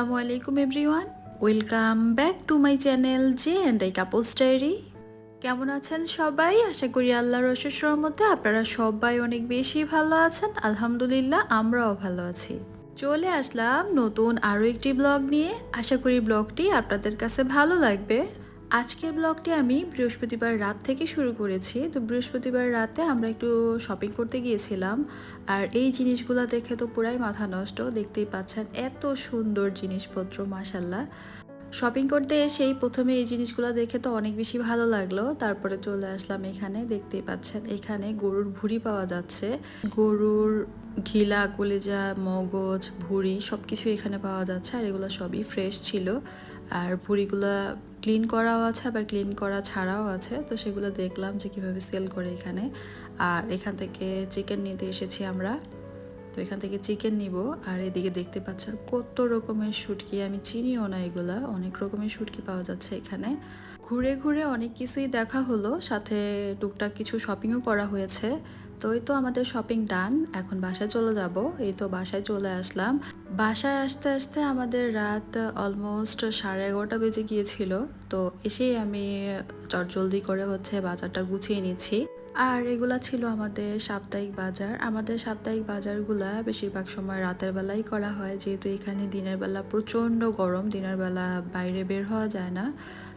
আসসালামু আলাইকুম everyone. Welcome back to my channel J and I couples diary. কেমন আছেন সবাই? আশা করি আল্লাহর অশেষ মধ্যে আপনারা সবাই অনেক বেশি ভালো আছেন। আলহামদুলিল্লাহ, আমরাও ভালো আছি। চলে আসলাম নতুন আরও একটি ব্লগ নিয়ে। আশা করি ব্লগটি আপনাদের কাছে ভালো লাগবে। আজকের ব্লগটি আমি বৃহস্পতিবার রাত থেকে শুরু করেছি। তো বৃহস্পতিবার রাতে আমরা একটু শপিং করতে গিয়েছিলাম। আর এই জিনিসগুলো দেখে তো পুরাই মাথা নষ্ট। দেখতেই পাচ্ছেন এত সুন্দর জিনিসপত্র মাসাল্লাহ শপিং করতে এসেই প্রথমে এই জিনিসগুলো দেখে তো অনেক বেশি ভালো লাগল। তারপরে চলে আসলাম এখানে, দেখতেই পাচ্ছেন এখানে গরুর ভুড়ি পাওয়া যাচ্ছে। গরুর ঘিলা, কলেজা, মগজ, ভুড়ি সব কিছু এখানে পাওয়া যাচ্ছে। আর এগুলো সবই ফ্রেশ ছিল। আর ভুড়িগুলো ক্লিন করাও আছে, আবার ক্লিন করা ছাড়াও আছে। তো সেগুলো দেখলাম যে কীভাবে সেল করে এখানে। আর এখান থেকে চিকেন নিতে এসেছি আমরা। তো এখান থেকে চিকেন নিব। আর এদিকে দেখতে পাচ্ছেন কত রকমের শুটকি। আমি চিনিও না এগুলা। অনেক রকমের শুটকি পাওয়া যাচ্ছে এখানে। ঘুরে ঘুরে অনেক কিছুই দেখা হলো। সাথে টুকটাক কিছু শপিংও করা হয়েছে। তো এই তো আমাদের শপিং ডান এখন বাসায় চলে যাব। এই তো বাসায় চলে আসলাম। বাসায় আসতে আসতে আমাদের রাত অলমোস্ট সাড়ে এগারোটা বেজে গিয়েছিল, তো এসেই আমি চটজলদি করে হচ্ছে বাজারটা গুছিয়ে নিচ্ছি। আর এগুলা ছিল আমাদের সাপ্তাহিক বাজার। আমাদের সাপ্তাহিক বাজারগুলা বেশিরভাগ সময় রাতের বেলাই করা হয়, যেহেতু এখানে দিনের বেলা প্রচণ্ড গরম, দিনের বেলা বাইরে বের হওয়া যায় না।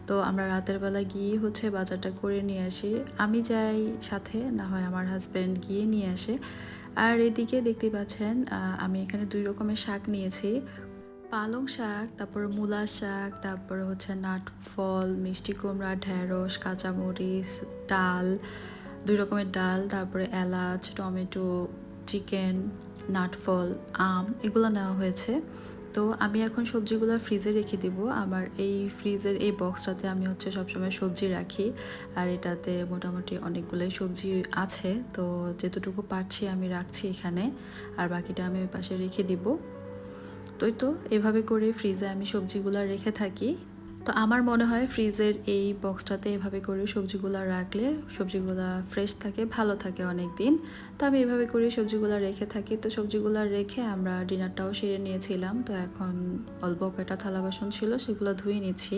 তো আমরা রাতের বেলা গিয়ে হচ্ছে বাজারটা করে নিয়ে আসি। আমি যাই সাথে, না হয় আমার হাজব্যান্ড গিয়ে নিয়ে আসে। আর এদিকে দেখতে পাচ্ছেন আমি এখানে দুই রকমের শাক নিয়েছি। পালং শাক, তারপর মূলা শাক, তারপর হচ্ছে নাটফল, মিষ্টি কুমড়া ঢ্যাঁড়স কাঁচামরিচ, ডাল, দুই রকমের ডাল, তারপরে এলাচ, টমেটো, চিকেন, নাটফল, আম, এগুলো নেওয়া হয়েছে। তো আমি এখন সবজিগুলো ফ্রিজে রেখে দিব। আমার এই ফ্রিজের এই বক্সটাতে আমি হচ্ছে সবসময় সবজি রাখি। আর এটাতে মোটামুটি অনেকগুলোই সবজি আছে। তো যেতটুকু পারছি আমি রাখছি এখানে। আর বাকিটা আমি ওই পাশে রেখে দিব। তো তো এভাবে করে ফ্রিজে আমি সবজিগুলো রেখে থাকি। তো আমার মনে হয় ফ্রিজের এই বক্সটাতে এভাবে করে সবজিগুলো রাখলে সবজিগুলো ফ্রেশ থাকে, ভালো থাকে অনেক দিন তো আমি এভাবে করে সবজিগুলো রেখে থাকি। তো সবজিগুলো রেখে আমরা ডিনারটাও সেরে নিয়েছিলাম। তো এখন অল্প কয়টা থালা বাসন ছিল, সেগুলো ধুয়ে নিচ্ছি।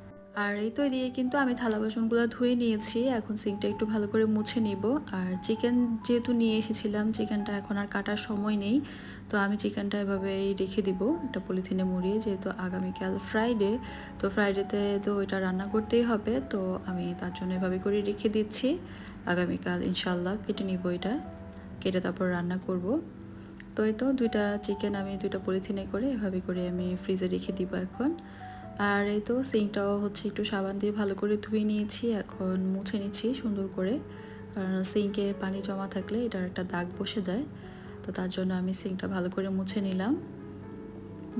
আর এই তো দিয়ে কিন্তু আমি থালা বাসনগুলো ধুয়ে নিয়েছি। এখন সিঙ্কটা একটু ভালো করে মুছে নিব। আর চিকেন যেহেতু নিয়ে এসেছিলাম, চিকেনটা এখন আর কাটার সময় নেই। তো আমি চিকেনটা এভাবেই রেখে দিব, একটা পলিথিনে মুড়িয়ে, যেহেতু আগামীকাল ফ্রাইডে তো ফ্রাইডেতে তো এটা রান্না করতেই হবে। তো আমি তার জন্য এভাবে করে রেখে দিচ্ছি। আগামীকাল ইনশাল্লাহ কেটে নিব এটা। কেটে তারপর রান্না করব। তো এই তো দুইটা চিকেন আমি দুইটা পলিথিনে করে এভাবে করে আমি ফ্রিজে রেখে দিব এখন। আর এই তো সিঙ্কটাও হচ্ছে একটু সাবান দিয়ে ভালো করে ধুয়ে নিয়েছি, এখন মুছে নিচ্ছি সুন্দর করে। কারণ সিঙ্কে পানি জমা থাকলে এটার একটা দাগ বসে যায়, তো তার জন্য আমি সিঙ্কটা ভালো করে মুছে নিলাম।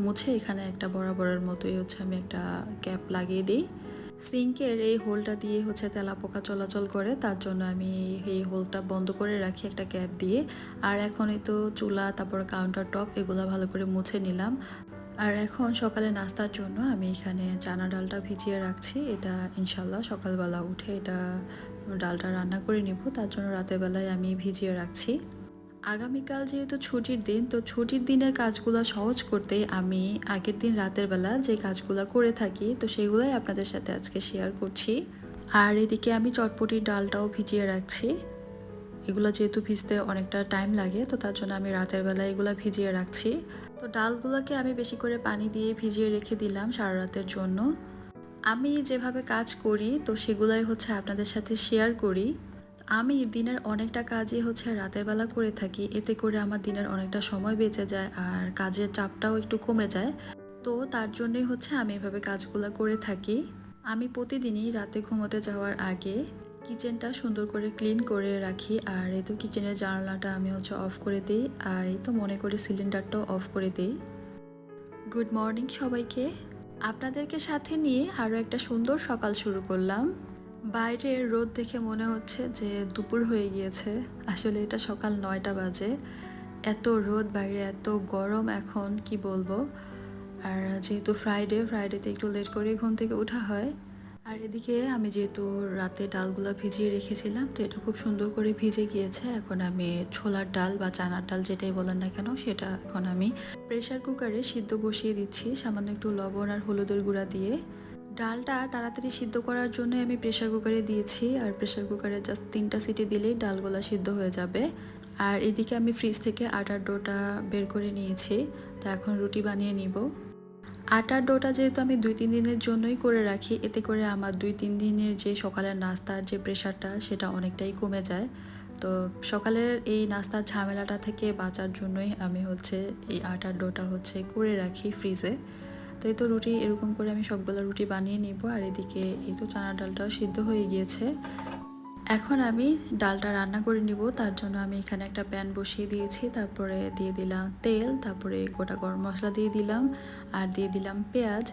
মুছে এখানে একটা বরাবরের মতোই হচ্ছে আমি একটা ক্যাপ লাগিয়ে দিই। সিঙ্কের এই হোলটা দিয়ে হচ্ছে তেলা পোকা চলাচল করে, তার জন্য আমি এই হোলটা বন্ধ করে রাখি একটা ক্যাপ দিয়ে। আর এখন এই তো চুলা, তারপর কাউন্টার টপ এগুলো ভালো করে মুছে নিলাম। আর এখন সকালে নাস্তার জন্য আমি এখানে চানা ডালটা ভিজিয়ে রাখছি। এটা ইনশাল্লাহ সকালবেলা উঠে এটা ডালটা রান্না করে নিব। তার জন্য রাতের বেলায় আমি ভিজিয়ে রাখছি। আগামীকাল যেহেতু ছুটির দিন, তো ছুটির দিনের কাজগুলো সহজ করতে আমি আগের দিন রাতের বেলা যে কাজগুলো করে থাকি, তো সেগুলোই আপনাদের সাথে আজকে শেয়ার করছি। আর এদিকে আমি চটপটির ডালটাও ভিজিয়ে রাখছি। এগুলো যেহেতু ভিজতে অনেকটা টাইম লাগে, তো তার জন্য আমি রাতের বেলা এগুলো ভিজিয়ে রাখছি। তো ডালগুলোকে আমি বেশি করে পানি দিয়ে ভিজিয়ে রেখে দিলাম সারা রাতের জন্য। আমি যেভাবে কাজ করি, তো সেগুলাই হচ্ছে আপনাদের সাথে শেয়ার করি। আমি দিনের অনেকটা কাজই হচ্ছে রাতের বেলা করে থাকি, এতে করে আমার দিনের অনেকটা সময় বেঁচে যায় আর কাজের চাপটাও একটু কমে যায়। তো তার জন্যই হচ্ছে আমি এভাবে কাজগুলো করে থাকি। আমি প্রতিদিনই রাতে ঘুমোতে যাওয়ার আগে কিচেনটা সুন্দর করে ক্লিন করে রাখি। আর এই তো কিচেনের জানালাটা আমি হচ্ছে অফ করে দিই। আর এই তো মনে করি সিলিন্ডারটাও অফ করে দিই। গুড মর্নিং সবাইকে। আপনাদেরকে সাথে নিয়ে আরও একটা সুন্দর সকাল শুরু করলাম। বাইরে রোদ দেখে মনে হচ্ছে যে দুপুর হয়ে গিয়েছে। আসলে এটা সকাল নয়টা বাজে। এত রোদ বাইরে, এত গরম এখন, কি বলব? আর যেহেতু ফ্রাইডে ফ্রাইডেতে একটু লেট করে ঘুম থেকে ওঠা হয় আর এদিকে আমি যেহেতু রাতে ডালগুলো ভিজিয়ে রেখেছিলাম, তো এটা খুব সুন্দর করে ভিজে গিয়েছে। এখন আমি ছোলার ডাল বা চানার ডাল যেটাই বলেন না কেন, সেটা এখন আমি প্রেশার কুকারে সিদ্ধ বসিয়ে দিচ্ছি। সামান্য একটু লবণ আর হলুদের গুঁড়া দিয়ে। ডালটা তাড়াতাড়ি সিদ্ধ করার জন্য আমি প্রেশার কুকারে দিয়েছি। আর প্রেশার কুকারে জাস্ট তিনটা সিটি দিলেই ডালগুলো সিদ্ধ হয়ে যাবে। আর এদিকে আমি ফ্রিজ থেকে আটার ডোটা বের করে নিয়েছি। তা এখন রুটি বানিয়ে নিব। আটার ডোটা যেহেতু আমি দুই, তিন দিনের জন্যই করে রাখি, এতে করে আমার দুই, তিন দিনের যে সকালের নাস্তার যে প্রেশারটা সেটা অনেকটাই কমে যায়। তো সকালের এই নাস্তার ঝামেলাটা থেকে বাঁচার জন্যই আমি হচ্ছে এই আটার ডোটা হচ্ছে করে রাখি ফ্রিজে তো এই তো রুটি, এরকম করে আমি সবগুলো রুটি বানিয়ে নিব, আর এদিকে এই তো চানা ডালটাও সিদ্ধ হয়ে গিয়েছে। এখন আমি ডালটা রান্না করে নিব, তার জন্য আমি এখানে একটা প্যান বসিয়ে দিয়েছি, তারপরে দিয়ে দিলাম তেল, তারপরে গোটা গরম মশলা দিয়ে দিলাম, আর দিয়ে দিলাম পেঁয়াজ,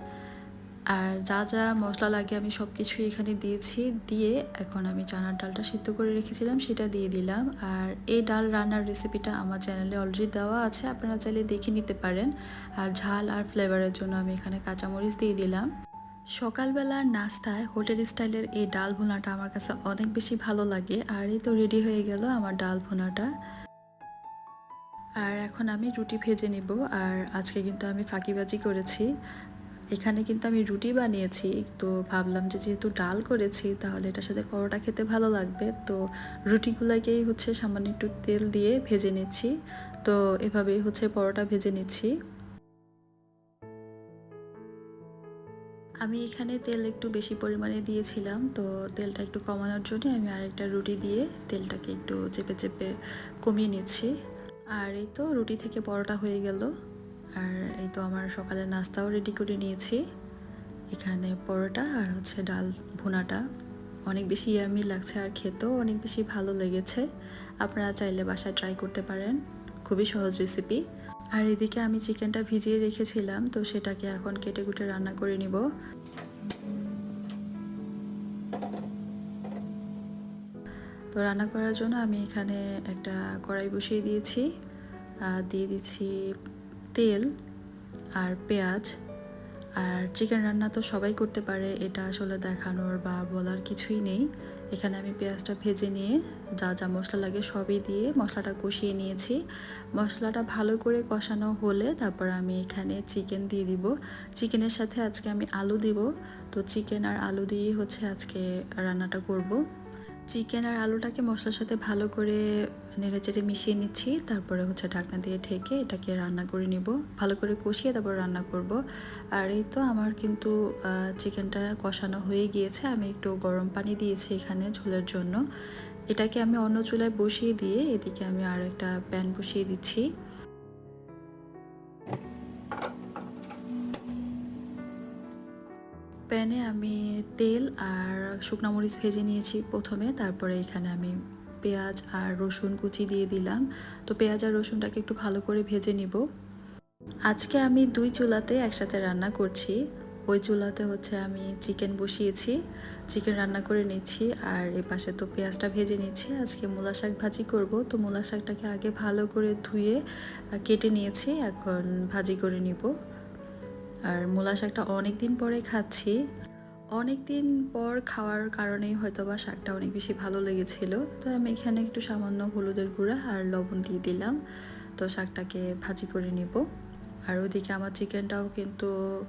আর যা যা মশলা লাগে আমি সব কিছুই এখানে দিয়েছি, দিয়ে এখন আমি চানার ডালটা সিদ্ধ করে রেখেছিলাম, সেটা দিয়ে দিলাম, আর এই ডাল রান্নার রেসিপিটা আমার চ্যানেলে অলরেডি দেওয়া আছে, আপনারা চাইলে দেখে নিতে পারেন, আর ঝাল আর ফ্লেভারের জন্য আমি এখানে কাঁচামরিচ দিয়ে দিলাম। সকালবেলার নাস্তায় হোটেল স্টাইলের এই ডাল ভুনাটা আমার কাছে অনেক বেশি ভালো লাগে, আর এই তো রেডি হয়ে গেল আমার ডাল ভুনাটা। আর এখন আমি রুটি ভেজে নিব, আর আজকে কিন্তু আমি ফাঁকিবাজি করেছি। এখানে কিন্তু আমি রুটি বানিয়েছি, তো ভাবলাম যে যেহেতু ডাল করেছি, তাহলে এটার সাথে পরোটা খেতে ভালো লাগবে। তো রুটিগুলোকেই হচ্ছে সামান্য একটু তেল দিয়ে ভেজে নিচ্ছি। তো এভাবেই হচ্ছে পরোটা ভেজে নিচ্ছি। আমি এখানে তেল একটু বেশি পরিমাণে দিয়েছিলাম, তো তেলটা একটু কমানোর জন্য আমি আরেকটা রুটি দিয়ে তেলটাকে একটু চেপে চেপে কমিয়ে নিচ্ছি। আর এই তো রুটি থেকে পরোটা হয়ে গেল, আর এই তো আমার সকালে নাস্তাও রেডি করে নিয়েছি। এখানে পরোটা আর হচ্ছে ডাল ভুনাটা। অনেক বেশি ইয়ামি লাগছে আর খেতেও অনেক বেশি ভালো লেগেছে। আপনারা চাইলে বাসায় ট্রাই করতে পারেন, খুবই সহজ রেসিপি আর এদিকে আমি চিকেনটা ভিজিয়ে রেখেছিলাম, তো সেটাকে এখন কেটে কুটে রান্না করে নিব। তো রান্না করার জন্য আমি এখানে একটা কড়াই বসিয়ে দিয়েছি, আর দিয়ে দিচ্ছি তেল আর পেঁয়াজ। আর চিকেন রান্না তো সবাই করতে পারে, এটা আসলে দেখানোর বা বলার কিছুই নেই। এখানে আমি পেঁয়াজটা ভেজে নিয়ে যা যা মশলা লাগে সবই দিয়ে মশলাটা কষিয়ে নিয়েছি। মশলাটা ভালো করে কষানো হলে তারপর আমি এখানে চিকেন দিয়ে দিব। চিকেনের সাথে আজকে আমি আলু দিব। তো চিকেন আর আলু দিয়ে হচ্ছে আজকে রান্নাটা করব। চিকেন আর আলুটাকে মশলার সাথে ভালো করে নেড়েচেড়ে মিশিয়ে নিচ্ছি। তারপরে হচ্ছে ঢাকনা দিয়ে ঢেকে এটাকে রান্না করে নিব। ভালো করে কষিয়ে তারপর রান্না করব। আর এই তো আমার কিন্তু চিকেনটা কষানো হয়ে গিয়েছে। আমি একটু গরম পানি দিয়েছি এখানে ঝোলের জন্য। এটাকে আমি অন্য চুলায় বসিয়ে দিয়ে এদিকে আমি আর একটা প্যান বসিয়ে দিচ্ছি। প্যানে আমি তেল আর শুকনো মরিচ ভেজে নিয়েছি প্রথমে। তারপরে এখানে আমি পেঁয়াজ আর রসুন কুচি দিয়ে দিলাম। তো পেঁয়াজ আর রসুনটাকে একটু ভালো করে ভেজে নিব। আজকে আমি দুই চুলাতে একসাথে রান্না করছি। ওই চুলাতে হচ্ছে আমি চিকেন বসিয়েছি। চিকেন রান্না করে নিচ্ছি আর এ পাশে তো পেঁয়াজটা ভেজে নিচ্ছি। আজকে মূলা শাক ভাজি করব। তো মূলা শাকটাকে আগে ভালো করে ধুয়ে কেটে নিয়েছি। এখন ভাজি করে নিব। আর মূলা শাকটা অনেক দিন পরে খাচ্ছি। অনেক দিন পর খাওয়ার কারণেই হয়তো বা শাকটা অনেক বেশি ভালো লেগেছিল। তো আমি এখানে একটু সামান্য হলুদের গুঁড়া আর লবণ দিয়ে দিলাম। তো শাকটাকে ভাজি করে নিব। আর ওদিকে আমার চিকেনটাও কিন্তু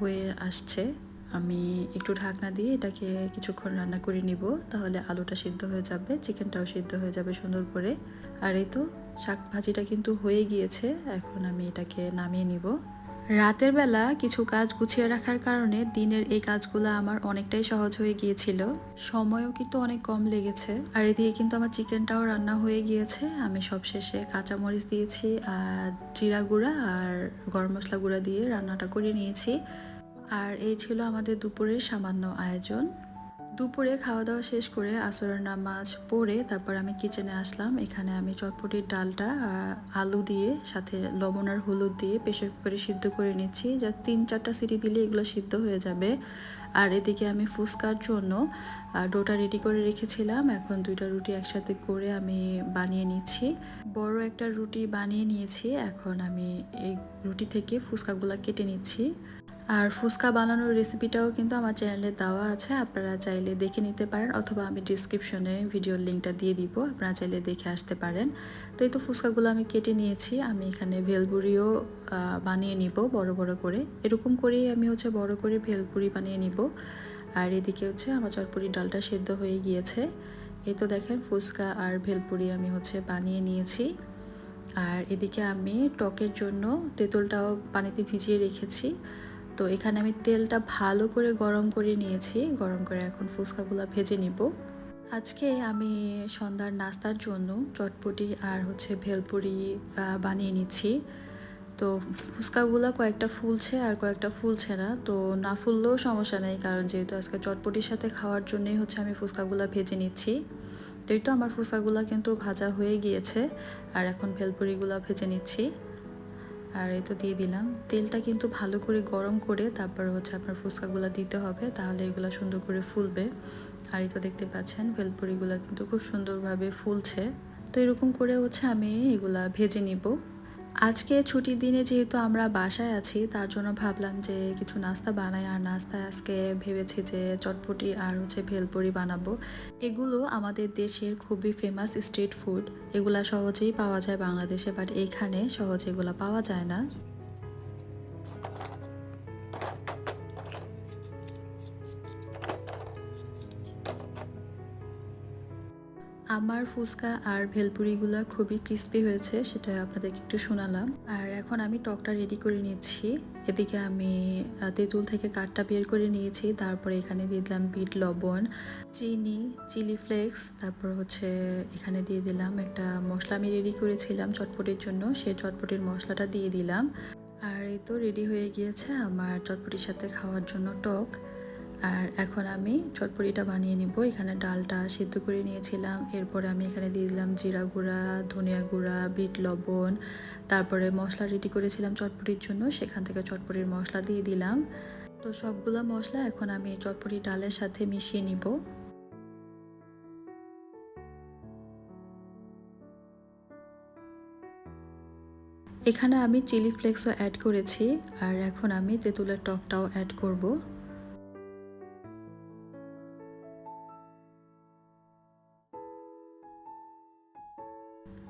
হয়ে আসছে। আমি একটু ঢাকনা দিয়ে এটাকে কিছুক্ষণ রান্না করে নিব, তাহলে আলুটা সিদ্ধ হয়ে যাবে, চিকেনটাও সিদ্ধ হয়ে যাবে সুন্দর করে। আর এই তো, শাক ভাজিটা কিন্তু হয়ে গিয়েছে। এখন আমি এটাকে নামিয়ে নিব। রাতের বেলা কিছু কাজ গুছিয়ে রাখার কারণে দিনের এই কাজগুলো আমার অনেকটাই সহজ হয়ে গিয়েছিল। সময়ও কিন্তু অনেক কম লেগেছে। আর এদিকে কিন্তু আমার চিকেনটাও রান্না হয়ে গিয়েছে। আমি সব শেষে কাঁচামরিচ দিয়েছি আর জিরা গুঁড়া আর গরম মশলা গুঁড়া দিয়ে রান্নাটা করে নিয়েছি। আর এই ছিল আমাদের দুপুরের সামান্য আয়োজন। দুপুরে খাওয়া দাওয়া শেষ করে আসরের নামাজ পড়ে তারপর আমি কিচেনে আসলাম। এখানে আমি চটপটির ডালটা আলু দিয়ে, সাথে লবণ আর হলুদ দিয়ে প্রেশার কুকারে সিদ্ধ করে নিচ্ছি। যা তিন চারটা সিটি দিলে এগুলো সিদ্ধ হয়ে যাবে। আর এদিকে আমি ফুচকার জন্য ডোটা রেডি করে রেখেছিলাম। এখন দুইটা রুটি একসাথে করে আমি বানিয়ে নিচ্ছি। বড় একটা রুটি বানিয়ে নিয়েছি। এখন আমি এই রুটি থেকে ফুচকাগুলো কেটে নিচ্ছি। আর ফুচকা বানানোর রেসিপিটাও কিন্তু আমার চ্যানেলে দেওয়া আছে, আপনারা চাইলে দেখে নিতে পারেন অথবা আমি ডিসক্রিপশনে ভিডিওর লিঙ্কটা দিয়ে দিব, আপনারা চাইলে দেখে আসতে পারেন। তো এই তো ফুচকাগুলো আমি কেটে নিয়েছি, আমি এখানে ভেলপুরিও বানিয়ে নিব বড় বড় করে। এরকম করেই আমি হচ্ছে বড় করে ভেলপুরি বানিয়ে নিব। আর এদিকে হচ্ছে আমার চটপুরির ডালটা সেদ্ধ হয়ে গিয়েছে। এই তো দেখেন ফুচকা আর ভেলপুরি আমি হচ্ছে বানিয়ে নিয়েছি। আর এদিকে আমি টকের জন্য তেঁতুলটাও পানিতে ভিজিয়ে রেখেছি। তো এখানে আমি তেলটা ভালো করে গরম করে নিয়েছি। গরম করে এখন ফুচকাগুলো ভেজে নিব। আজকে আমি সন্ধ্যার নাস্তার জন্য চটপটি আর হচ্ছে ভেলপুরি বানিয়ে নিচ্ছি। তো ফুচকাগুলো কয়েকটা ফুলছে আর কয়েকটা ফুলছে না। তো না ফুললেও সমস্যা নেই, কারণ যেহেতু আজকে চটপটির সাথে খাওয়ার জন্যই হচ্ছে আমি ফুচকাগুলো ভেজে নিচ্ছি। তো এই তো আমার ফুচকাগুলো কিন্তু ভাজা হয়ে গিয়েছে, আর এখন ভেলপুরিগুলো ভেজে নিচ্ছি। আর এই তো দিয়ে দিলাম। তেলটা কিন্তু ভালো করে গরম করে তারপর হচ্ছে আপনার ফুচকাগুলো দিতে হবে, তাহলে এগুলো সুন্দর করে ফুলবে। আর এই তো দেখতে পাচ্ছেন, ভেলপুরিগুলো কিন্তু খুব সুন্দরভাবে ফুলছে। তো এরকম করে হচ্ছে আমি এগুলা ভেজে নিব। আজকে ছুটির দিনে যেহেতু আমরা বাসায় আছি, তার জন্য ভাবলাম যে কিছু নাস্তা বানাই। আর নাস্তায় আজকে ভেবেছি যে চটপটি আর হচ্ছে ভেলপুরি বানাবো। এগুলো আমাদের দেশের খুবই ফেমাস স্ট্রিট ফুড এগুলা সহজেই পাওয়া যায় বাংলাদেশে বাট এখানে সহজে এগুলো পাওয়া যায় না। আমার ফুচকা আর ভেলপুরিগুলো খুবই ক্রিস্পি হয়েছে, সেটা আপনাদেরকে একটু শোনালাম। আর এখন আমি টকটা রেডি করে নিচ্ছি। এদিকে আমি তেঁতুল থেকে কাঠটা বের করে নিয়েছি, তারপরে এখানে দিয়ে দিলাম বিট লবণ, চিনি, চিলি ফ্লেক্স, তারপর হচ্ছে এখানে দিয়ে দিলাম একটা মশলা আমি রেডি করেছিলাম চটপটির জন্য, সেই চটপটির মশলাটা দিয়ে দিলাম। আর এই তো রেডি হয়ে গিয়েছে আমার চটপটির সাথে খাওয়ার জন্য টক। আর এখন আমি চটপটিটা বানিয়ে নিব। এখানে ডালটা সিদ্ধ করে নিয়েছিলাম। এরপরে আমি এখানে দিয়ে দিলাম জিরা গুঁড়া, ধনিয়া গুঁড়া, বিট লবণ। তারপরে মশলা রেডি করেছিলাম চটপটির জন্য। সেখান থেকে চটপটির মশলা দিয়ে দিলাম। তো সবগুলো মশলা এখন আমি চটপটি ডালের সাথে মিশিয়ে নিব। এখানে আমি চিলি ফ্লেক্সও অ্যাড করেছি। আর এখন আমি তেঁতুলের টকটাও অ্যাড করব।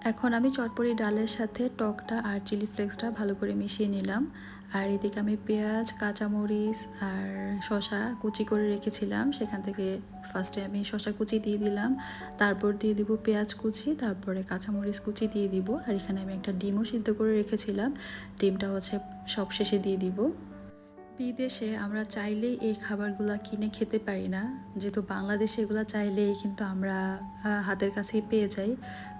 এখন আমি চটপটি ডালের সাথে টকটা আর চিলি ফ্লেক্সটা ভালো করে মিশিয়ে নিলাম। আর এদিকে আমি পেঁয়াজ, কাঁচামরিচ আর শশা কুচি করে রেখেছিলাম। সেখান থেকে ফার্স্টে আমি শশা কুচি দিয়ে দিলাম। তারপর দিয়ে দিব পেঁয়াজ কুচি, তারপরে কাঁচামরিচ কুচি দিয়ে দিব। আর এখানে আমি একটা ডিমও সিদ্ধ করে রেখেছিলাম। ডিমটা হচ্ছে সব শেষে দিয়ে দিব। বিদেশে আমরা চাইলেই এই খাবারগুলো কিনে খেতে পারি না। যেহেতু বাংলাদেশে এগুলো চাইলেই কিন্তু আমরা হাতের কাছেই পেয়ে যাই।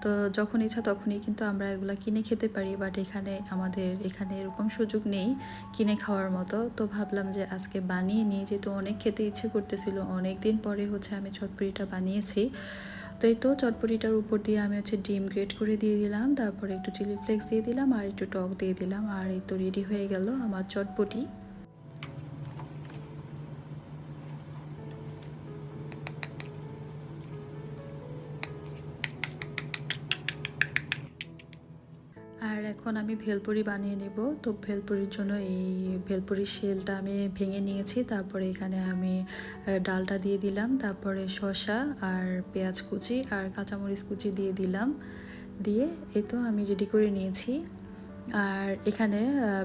তো যখন ইচ্ছা তখনই কিন্তু আমরা এগুলো কিনে খেতে পারি বাট এখানে আমাদের, এখানে এরকম সুযোগ নেই কিনে খাওয়ার মতো। তো ভাবলাম যে আজকে বানিয়ে নিই, যেহেতু অনেক খেতে ইচ্ছে করতেছিল অনেক দিন পরে হচ্ছে আমি চটপটিটা বানিয়েছি। তো এই তো চটপটিটার উপর দিয়ে আমি হচ্ছে ডিম গ্রেট করে দিয়ে দিলাম, তারপরে একটু চিলি ফ্লেক্স দিয়ে দিলাম, আর একটু টক দিয়ে দিলাম, আর এই তো রেডি হয়ে গেল আমার চটপটি। এখন আমি ভেলপুরি বানিয়ে নেব। তো ভেলপুরির জন্য এই ভেলপুরির শেলটা আমি ভেঙে নিয়েছি। তারপরে এখানে আমি ডালটা দিয়ে দিলাম। তারপরে শসা আর পেঁয়াজ কুচি আর কাঁচামরিচ কুচি দিয়ে দিলাম। দিয়ে এই তো আমি রেডি করে নিয়েছি। আর এখানে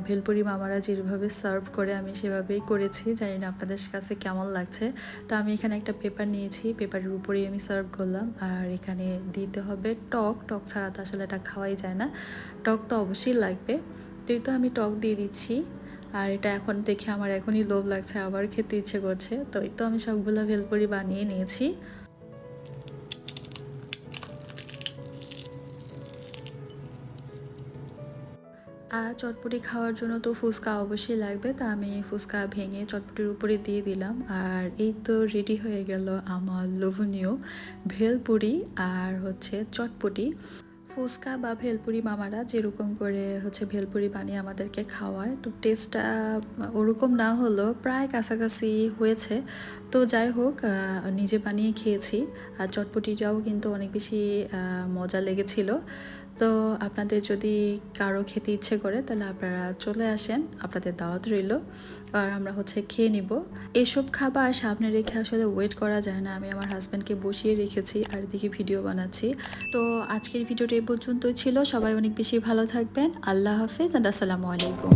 ভেলপুরি মামারা যেভাবে সার্ভ করে আমি সেভাবেই করেছি। জানি না আপনাদের কাছে কেমন লাগছে। তো আমি এখানে একটা পেপার নিয়েছি। পেপারের উপরেই আমি সার্ভ করলাম। আর এখানে দিতে হবে টক। টক ছাড়া তো আসলে এটা খাওয়াই যায় না। টক তো অবশ্যই লাগবে। তো এই তো আমি টক দিয়ে দিচ্ছি। আর এটা এখন দেখে আমার এখনই লোভ লাগছে। আবার খেতে ইচ্ছে করছে। তো এই তো আমি সবগুলো ভেলপুরি বানিয়ে নিয়েছি। আর চটপটি খাওয়ার জন্য তো ফুচকা অবশ্যই লাগবে, তো আমি ফুচকা ভেঙে চটপটির উপরে দিয়ে দিলাম। আর এই তো রেডি হয়ে গেল আমার লোভনীয় ভেলপুরি আর হচ্ছে চটপটি। ফুচকা বা ভেলপুরি মামারা যেরকম করে হচ্ছে ভেলপুরি বানিয়ে আমাদেরকে খাওয়ায়, তো টেস্টটা ওরকম না হলেও প্রায় কাছাকাছি হয়েছে। তো যাই হোক নিজে বানিয়ে খেয়েছি। আর চটপটিটাও কিন্তু অনেক বেশি মজা লেগেছিল। তো আপনাদের যদি কারও খেতে ইচ্ছে করে, তাহলে আপনারা চলে আসেন। আপনাদের দাওয়াত রইল। আর আমরা হচ্ছে খেয়ে নিব। এসব খাবার সামনে রেখে আসলে ওয়েট করা যায় না। আমি আমার হাজব্যান্ডকে বসিয়ে রেখেছি আর দিকে ভিডিও বানাচ্ছি। তো আজকের ভিডিওটা এ পর্যন্তই ছিল। সবাই অনেক বেশি ভালো থাকবেন। আল্লাহ হাফেজ অ্যান্ড আসসালামু আলাইকুম।